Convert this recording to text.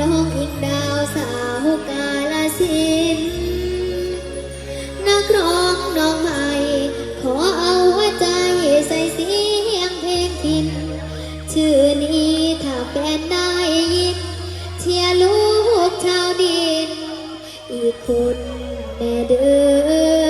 น้องอิงดาวสาวกาลสินนักร้องน้องใหม่ ขอเอาหัวใจใส่เสียงเพลงพิน ชื่อนี้ถ้าเป็นได้ยิน เชียร์ลูกชาวดิน อีกคนแม่เด้อ